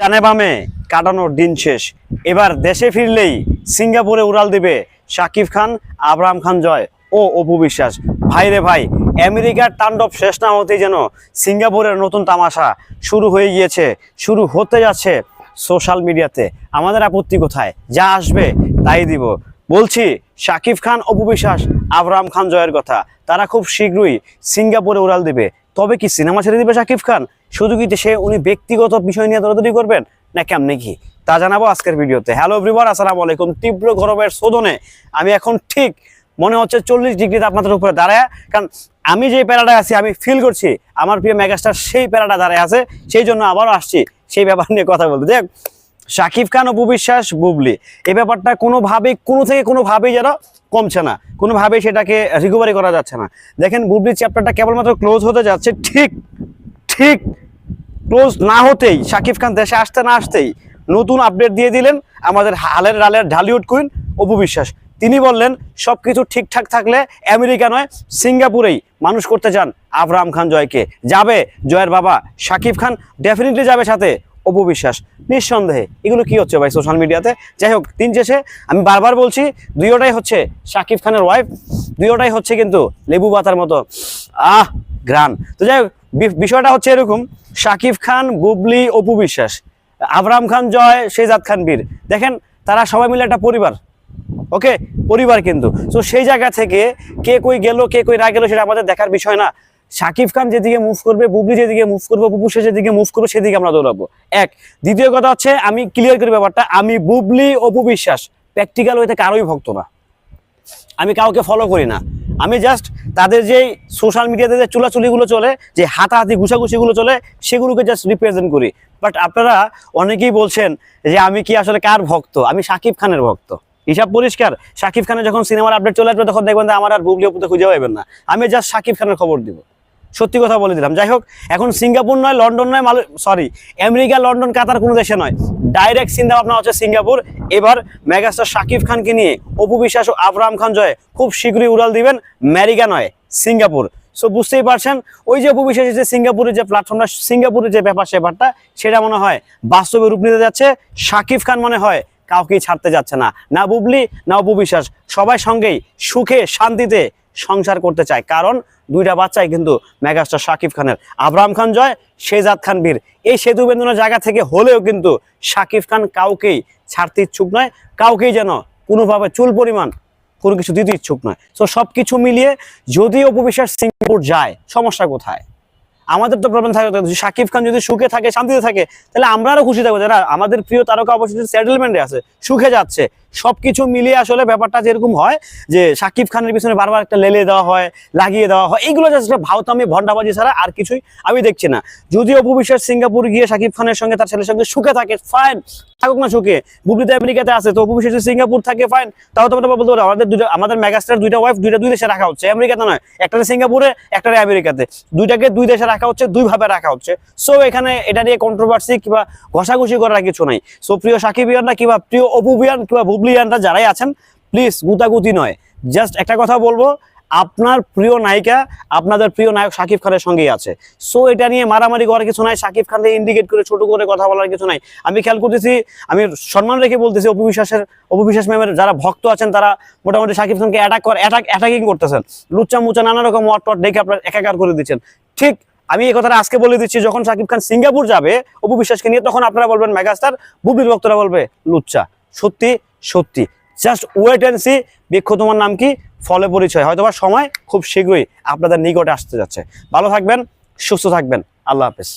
ডানে বামে কাটানোর দিন শেষ। এবার দেশে ফিরলেই সিঙ্গাপুরে উড়াল দিবে শাকিব খান, আবরাম খান জয় ও অপু বিশ্বাস। ভাই রে ভাই, আমেরিকার তাণ্ডব শেষ না হতেই যেন সিঙ্গাপুরের নতুন তামাশা শুরু হয়ে গিয়েছে, শুরু হতে যাচ্ছে সোশ্যাল মিডিয়াতে। আমাদের আপত্তি কোথায়? যা আসবে তাই দিব। বলছি, শাকিব খান, অপু বিশ্বাস, আবরাম খান জয়ের কথা। তারা খুব শীঘ্রই সিঙ্গাপুরে উড়াল দিবে। তবে কি সিনেমা ছেড়ে দিবে শাকিব খান? শুধু কি সে উনি ব্যক্তিগত বিষয় নিয়ে দৌড়াদৌড়ি করবেন? না কেমনে কি? তা জানাব আজকের ভিডিওতে। হ্যালো এভরিওয়ান আসসালামু আলাইকুম। তীব্র গরমের শোধনে আমি এখন ঠিক মনে হচ্ছে চল্লিশ ডিগ্রি তাপমাত্রার উপরে দাঁড়ায়। কারণ আমি যে প্যারাটা আছি, আমি ফিল করছি আমার প্রিয় মেগাস্টার সেই প্যারাটা দাঁড়ায় আছে। সেই জন্য আবারও আসছি সেই ব্যাপার নিয়ে কথা বলতে। দেখ, শাকিব খান অপু বিশ্বাস বুবলি, এই ব্যাপারটা কোনোভাবেই, কোনো থেকে কোনোভাবেই যেন কমছে না। কোনোভাবেই সেটাকে রিকভারি করা যাচ্ছে না। দেখেন বুবলির চ্যাপ্টারটা কেবলমাত্র ক্লোজ হতে যাচ্ছে ঠিক ঠিক ক্লোজ না হতেই, শাকিব খান দেশে আসতে না আসতেই নতুন আপডেট দিয়ে দিলেন আমাদের হালের রালের ঢালিউড কুইন অপু বিশ্বাস। তিনি বললেন সব কিছু ঠিকঠাক থাকলে আমেরিকা নয়, সিঙ্গাপুরেই মানুষ করতে চান আবরাম খান জয়কে। যাবে জয়ের বাবা শাকিব খান ডেফিনেটলি যাবে সাথে অপু বিশ্বাস। নিঃসন্দেহে, এগুলো কি হচ্ছে ভাই সোশ্যাল মিডিয়াতে যাই হোক, দিন শেষে আমি বারবার বলছি, দুইটাই হচ্ছে শাকিব খানের ওয়াইফ দুইটাই হচ্ছে কিন্তু লেবু পাতার মতো, আহ গ্রান তো যাই হোক বিষয়টা হচ্ছে এরকম শাকিব খান, বুবলি, অপু বিশ্বাস, আবরাম খান জয় শেজাদ খান বীর। দেখেন, তারা সবাই মিলে একটা পরিবার, ওকে? পরিবার কিন্তু। তো সেই জায়গা থেকে কে কই গেল, কে কই না গেল সেটা আমাদের দেখার বিষয় না। শাকিব খান যেদিকে মুভ করবে, বুবলি যেদিকে মুভ করবে বুবু সে যেদিকে মুভ করবে, সেদিকে আমরা দৌড়াবো। এক। দ্বিতীয় কথা হচ্ছে, আমি ক্লিয়ার করি ব্যাপারটা, আমি বুবলি, অপু বিশ্বাস প্র্যাকটিক্যাল হইতে কারোই ভক্ত না। আমি কাউকে ফলো করি না। আমি জাস্ট তাদের যে সোশ্যাল মিডিয়াতে যে চুলাচুলিগুলো চলে, যে হাতাহাতি ঘুষাঘুষিগুলো চলে, সেগুলোকে জাস্ট রিপ্রেজেন্ট করি। বাট আপনারা অনেকেই বলছেন যে আমি কি আসলে কার ভক্ত? আমি সাকিব খানের ভক্ত। হিসাব পরিষ্কার, সাকিব খানের যখন সিনেমার আপডেট চলে আসবে, তখন দেখবেন আমার আর বুবলি অপুতে খুঁজে পাবেন না। আমি জাস্ট সাকিব খানের খবর দিব। সত্যি কথা বলে দিলাম। যাই হোক, এখন সিঙ্গাপুর নয়, লন্ডন নয় Malay sorry America, London, Qatar কোনো দেশে নয়। ডাইরেক্ট চিন্তা ভাবনা হচ্ছে সিঙ্গাপুর। এবার মেগাস্টার শাকিব খানকে নিয়ে অপু বিশ্বাস ও আবরাম খান জয় খুব শীঘ্রই উড়াল দিবেন আমেরিকা নয়, সিঙ্গাপুর। সো বুঝতেই পারছেন, ওই যে অপু বিশ্বাস যে সিঙ্গাপুরের যে প্ল্যাটফর্মটা সিঙ্গাপুরের যে ব্যাপার সেপারটা সেটা মনে হয় বাস্তবে রূপ নিতে যাচ্ছে। শাকিব খান মনে হয় কাউকেই ছাড়তে যাচ্ছে না। না বুবলি, না অপু বিশ্বাস, সবাই সঙ্গেই সুখে, শান্তিতে সংসার করতে চায়। কারণ দুইটা বাচ্চাই কিন্তু মেগাস্টার শাকিব খানের। আবরাম খান জয় শেজাদ খান বীর। এই সেতু বেন্দনের জায়গা থেকে হলেও কিন্তু শাকিব খান কাউকেই ছাড়তে ইচ্ছুক নয়, কাউকেই যেন কোনোভাবে চুল পরিমাণ কোনো কিছু দিতে ইচ্ছুক নয়। তো সব কিছু মিলিয়ে যদি অপবিশ্বাস সিঙ্গাপুর যায়, সমস্যা কোথায়? আমাদের তো প্রবলেম থাকে শাকিব খান যদি সুখে থাকে, শান্তিতে থাকে, তাহলে আমরা আরও খুশি থাকব। যারা আমাদের প্রিয় তারকা অবশ্যই সেটেলমেন্টে আছে, সুখে যাচ্ছে। সবকিছু মিলিয়ে আসলে ব্যাপারটা যেরকম হয়, যে শাকিব খানের পিছনে বারবার একটা লেলে দেওয়া হয়, লাগিয়ে দেওয়া হয়, এইগুলো জাস্ট ভাওতামি ভন্ডাবাজি ছাড়া আর কিছুই আমি দেখছি না। যদি অপু বিশ্বাস সিঙ্গাপুর গিয়ে শাকিব খানের সঙ্গে তার ছেলের সঙ্গে সুখে থাকে ফাইন থাকুক না সুখে। বুবলিতে আমেরিকাতে আছে, তো অপু বিশ্বাস যদি সিঙ্গাপুর থাকে ফাইন তাও তো বলতে পারো, আমাদের দুটো আমাদের মেগাস্টার দুইটা ওয়াইফ দুইটা দুই দেশে রাখা হচ্ছে। আমেরিকাতে নয়, একটা সিঙ্গাপুরে, একটা আমেরিকাতে। দুইটাকে দুই দেশে রাখা হচ্ছে দুইভাবে রাখা হচ্ছে। সো এখানে এটা নিয়ে কন্ট্রোভার্সি কিংবা ঘষাঘষি করার কিছু নাই। সো প্রিয় সাকিবিয়ানরা কিংবা প্রিয় অপুবিয়ান কিংবা বুবলিয়ানরা যারাই আছেন প্লিজ গুতাগুতি নয়। জাস্ট একটা কথা বলব, আপনার প্রিয় নায়িকা, আপনাদের প্রিয় নায়ক শাকিব খানের সঙ্গেই আছে। সো এটা নিয়ে মারামারি করার কিছু নাই শাকিব খানকে ইন্ডিকেট করে ছোট করে কথা বলার কিছু নাই। আমি খেয়াল করতেছি, আমি সম্মান রেখে বলতেছি অপু বিশ্বাসের, অপু বিশ্বাস ম্যামের যারা ভক্ত আছেন, তারা মোটামুটি শাকিব খানকে অ্যাটাক করে অ্যাটাক অ্যাটাকিং করতেছেন। লুচ্চা মুচা নানা রকম ওয়াট দেখে আপনার একাকার করে দিচ্ছেন। ঠিক আমি এই কথাটা আজকে বলে দিচ্ছি, যখন সাকিব খান সিঙ্গাপুর যাবে, অপু বিশ্বাসকে নিয়ে, তখন আপনারা বলবেন মেগাস্টার বুবির ভক্তরা বলবে লুচ্চা। সত্যি সত্যি। জাস্ট ওয়েট অ্যান্ড সি বৃক্ষ তোমার নাম কি? ফলে পরিচয়। হয়তোবা সময় খুব শীঘ্রই আপনাদের নিকটে আসতে যাচ্ছে। ভালো থাকবেন, সুস্থ থাকবেন। আল্লাহ হাফেজ।